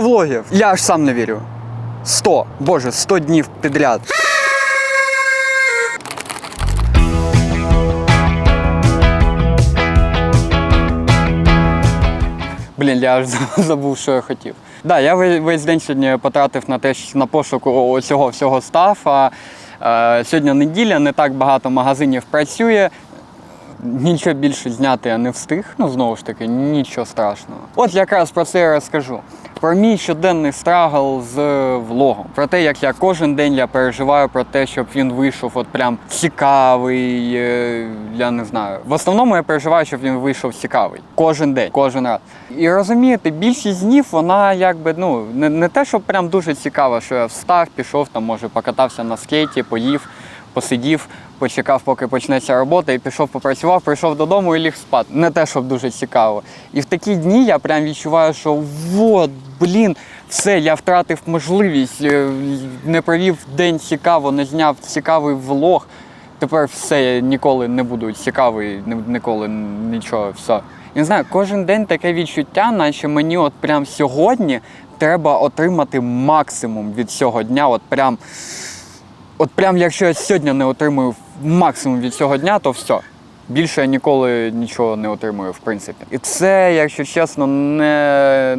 влогів. Я аж сам не вірю. 100, боже, 100 днів підряд. Блін, я аж забув, що я хотів. Да, я весь, день сьогодні потратив на те, на пошук о- цього всього стафа. Е, сьогодні неділя, не так багато магазинів працює. Нічого більше зняти я не встиг. Ну, знову ж таки, нічого страшного. От якраз про це я розкажу. Про мій щоденний страгл з влогом. Про те, як я кожен день я переживаю про те, щоб він вийшов от прям цікавий. е, Я не знаю. В основному я переживаю, щоб він вийшов цікавий. Кожен день, кожен раз. І розумієте, більшість днів вона якби ну не, не те, що прям дуже цікава, що я встав, пішов там, може, покатався на скейті, поїв посидів, почекав, поки почнеться робота, і пішов попрацював, прийшов додому і ліг спати. Не те, щоб дуже цікаво. І в такі дні я прям відчуваю, що от, блін, все, я втратив можливість, е, не провів день цікаво, не зняв цікавий влог. Тепер все, я ніколи не буду цікавий, ні- ніколи нічого, все. Я не знаю, кожен день таке відчуття, наче мені от прям сьогодні треба отримати максимум від цього дня. От прям От прям якщо я сьогодні не отримую максимум від цього дня, то все. Більше я ніколи нічого не отримую, в принципі. І це, якщо чесно, не,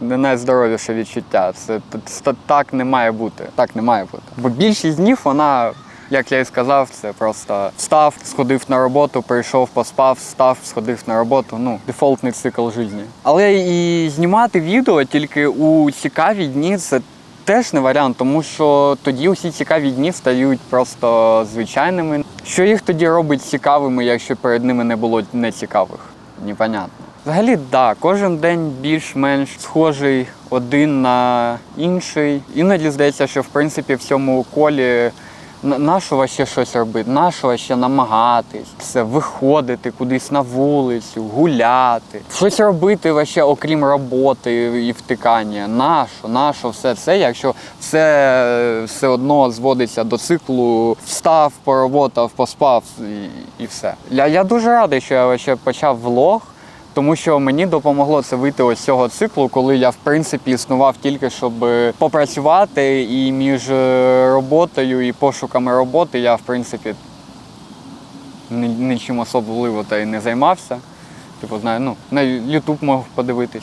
не найздоровіше відчуття. Це, це так не має бути. Так не має бути. Бо більшість днів вона, як я і сказав, це просто встав, сходив на роботу, прийшов, поспав, встав, сходив на роботу. Ну, дефолтний цикл життя. Але і знімати відео тільки у цікаві дні це Теж не варіант, тому що тоді усі цікаві дні стають просто звичайними. Що їх тоді робить цікавими, якщо перед ними не було нецікавих? Непонятно. Взагалі, так, да, кожен день більш-менш схожий один на інший. Іноді здається, що в принципі в цьому колі нашого ще щось робити, нашого ще намагатись, все, виходити кудись на вулицю, гуляти, щось робити вообще, окрім роботи і втикання. Нащо, нащо все це, якщо все все одно зводиться до циклу встав, поработав, поспав і, і все. Я, я дуже радий, що я вообще почав влог. Тому що мені допомогло це вийти ось цього циклу, коли я в принципі існував тільки щоб е, попрацювати, і між е, роботою і пошуками роботи я в принципі нічим особливо та й не займався. Типу, знаю, ну, на YouTube мог подивитись,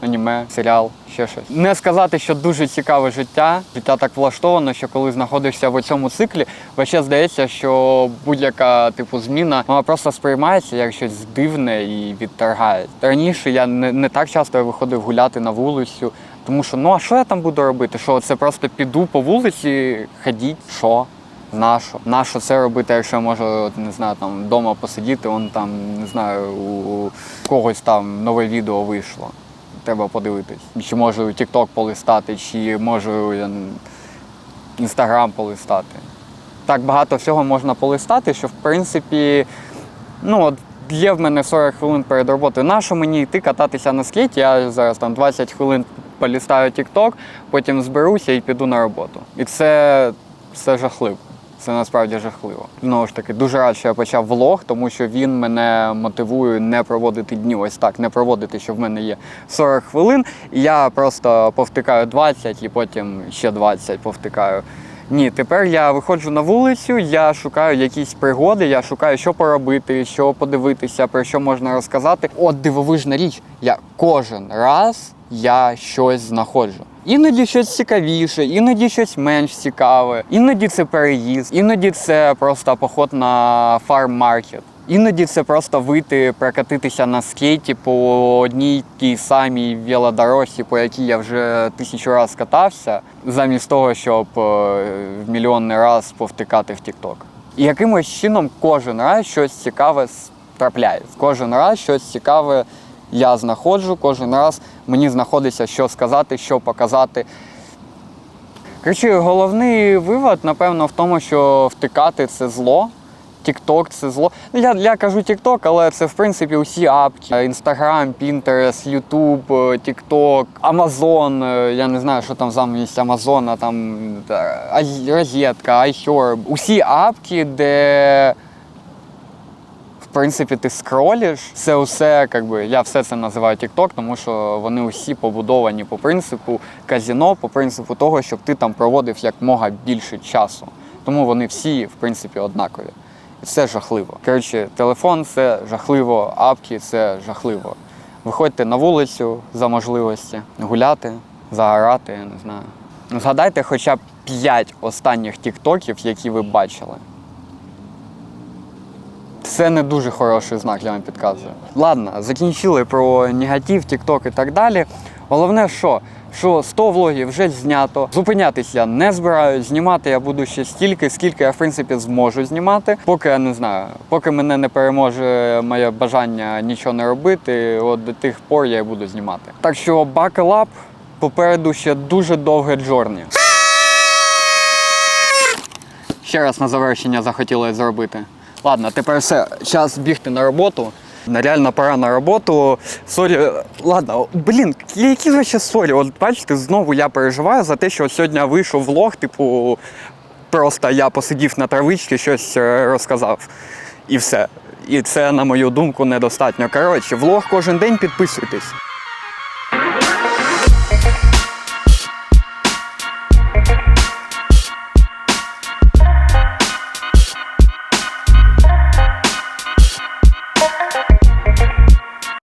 аніме, серіал, ще щось. Не сказати, що дуже цікаве життя. Життя так влаштовано, що коли знаходишся в цьому циклі, вообще здається, що будь-яка типу зміна вона просто сприймається як щось дивне і відторгає. Раніше я не, не так часто виходив гуляти на вулицю, тому що ну а що я там буду робити? Що це просто піду по вулиці, ходіть, що? Нащо? Нащо це робити, якщо я можу, не знаю, там вдома посидіти, он там, не знаю, у когось там нове відео вийшло. Треба подивитись. Чи можу TikTok полистати, чи можу Instagram полистати. Так багато всього можна полистати, що в принципі, ну от є в мене 40 хвилин перед роботою. Нащо мені йти кататися на скейті? Я зараз там 20 хвилин полістаю TikTok, потім зберуся і піду на роботу. І це, це жахливо. Це насправді жахливо. Знову ж таки, дуже рад, що я почав влог, тому що він мене мотивує не проводити дні ось так, не проводити, що в мене є 40 хвилин, і я просто повтикаю 20 і потім ще 20 повтикаю. Ні, тепер я виходжу на вулицю, я шукаю якісь пригоди, я шукаю, що поробити, що подивитися, про що можна розказати. От дивовижна річ, я кожен раз я щось знаходжу. Іноді щось цікавіше, іноді щось менш цікаве, іноді це переїзд, іноді це просто поход на фарм-маркет. Іноді це просто вийти, прокатитися на скейті по одній тій самій велодорожці, по якій я вже тисячу разів катався, замість того, щоб е, в мільйонний раз повтикати в TikTok. І якимось чином кожен раз щось цікаве трапляється. Кожен раз щось цікаве я знаходжу, кожен раз мені знаходиться, що сказати, що показати. Коротше, головний вивод, напевно, в тому, що втикати це зло. Тікток це зло. Ну, я, я кажу Тікток, але це в принципі усі апки. Інстаграм, Пінтерес, Ютуб, Тікток, Амазон. Я не знаю, що там замість Амазона, там е, розетка, iHerb. Усі апки, де в принципі, ти скролиш, це усе, як би, я все це називаю TikTok, тому що вони усі побудовані по принципу казіно, по принципу того, щоб ти там проводив якмога більше часу. Тому вони всі, в принципі, однакові. Це жахливо. Коротше, телефон це жахливо, апки це жахливо. Виходьте на вулицю за можливості, гуляти, загорати, я не знаю. Згадайте хоча б 5 останніх тіктоків, які ви бачили. Це не дуже хороший знак, я вам підказую. Ладно, закінчили про негатив, тікток і так далі. Головне, що? Що 100 влогів вже знято. Зупинятись я не збираюсь. Знімати я буду ще стільки, скільки я в принципі зможу знімати. Поки я не знаю, поки мене не переможе моє бажання нічого не робити, от до тих пор я і буду знімати. Так що buckle попереду ще дуже довге джорні. Ще раз на завершення захотілося зробити. Ладно, тепер все, час бігти на роботу. Реально пора на роботу. Сорі, ладно, блін, які ще сорі? От бачите, знову я переживаю за те, що сьогодні вийшов влог, типу, просто я посидів на травичці, щось е, розказав. І все. І це, на мою думку, недостатньо. Коротше, влог кожен день підписуйтесь.